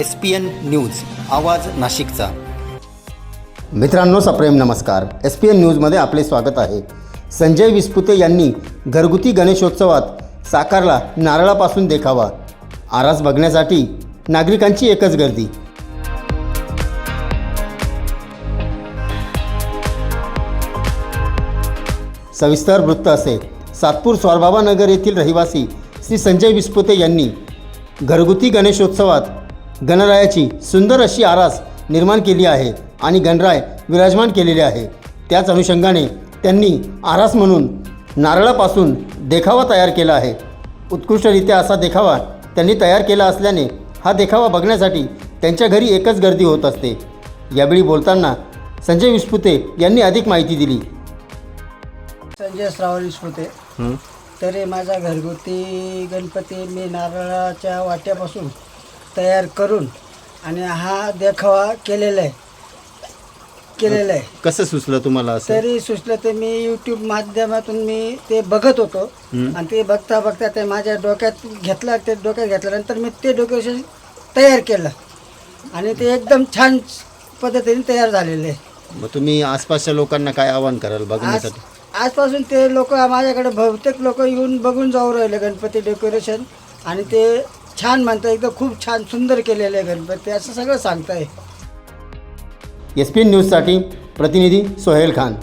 S P N news आवाज नाशिकचा. मित्रांनो सप्रेम नमस्कार. एस पी एन न्यूजमध्ये आपले स्वागत आहे. संजय विस्पुते यांनी घरगुती गणेशोत्सवात साकारला नारळापासून देखावा. आरास बघण्यासाठी नागरिकांची एकच गर्दी. सविस्तर वृत्त असे. सातपूर स्वारबाबा नगर येथील रहिवासी श्री संजय विस्पुते यांनी घरगुती गणेशोत्सवात गणरायाची सुंदर अशी आरास निर्माण केली आहे आणि गणराय विराजमान केलेले आहे. त्याच अनुषंगाने त्यांनी आरास म्हणून नारळापासून देखावा तयार केला आहे. उत्कृष्टरित्या असा देखावा त्यांनी तयार केला असल्याने हा देखावा बघण्यासाठी त्यांच्या घरी एकच गर्दी होत असते. यावेळी बोलताना संजय विस्पुते यांनी अधिक माहिती दिली. संजय श्रावण होते तरी माझा घरगुती गणपती मी नारळाच्या वाट्यापासून तयार करून आणि हा देखावा केलेला आहे. केलेला आहे. कसं सुचलं तुम्हाला असं? तरी सुचलं ते मी यूट्यूब माध्यमातून मी ते बघत होतो. आणि ते बघता बघता ते माझ्या डोक्यात घेतलं ते डोक्यात घेतल्यानंतर मी ते डेकोरेशन तयार केलं. आणि ते एकदम छान पद्धतीने तयार झालेले आहे. मग तुम्ही आसपासच्या लोकांना काय आवाहन कराल आज बघण्यासाठी आजपासून ते लोक माझ्याकडे बहुतेक लोक येऊन बघून जाऊ राहिले गणपती डेकोरेशन. आणि ते छान म्हणतात एकदम खूप छान सुंदर केलेले आहे गणपती असं सगळं सांगताय. एस पी एन न्यूजसाठी प्रतिनिधी सोहेल खान.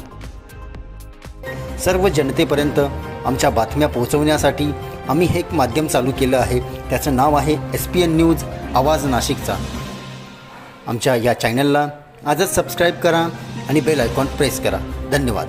सर्व जनतेपर्यंत आमच्या बातम्या पोहोचवण्यासाठी आम्ही हे एक माध्यम चालू केलं आहे. त्याचं नाव आहे एस पी एन न्यूज आवाज नाशिकचा. आमच्या या चॅनलला आजच सबस्क्राईब करा आणि बेल आयकॉन प्रेस करा. धन्यवाद.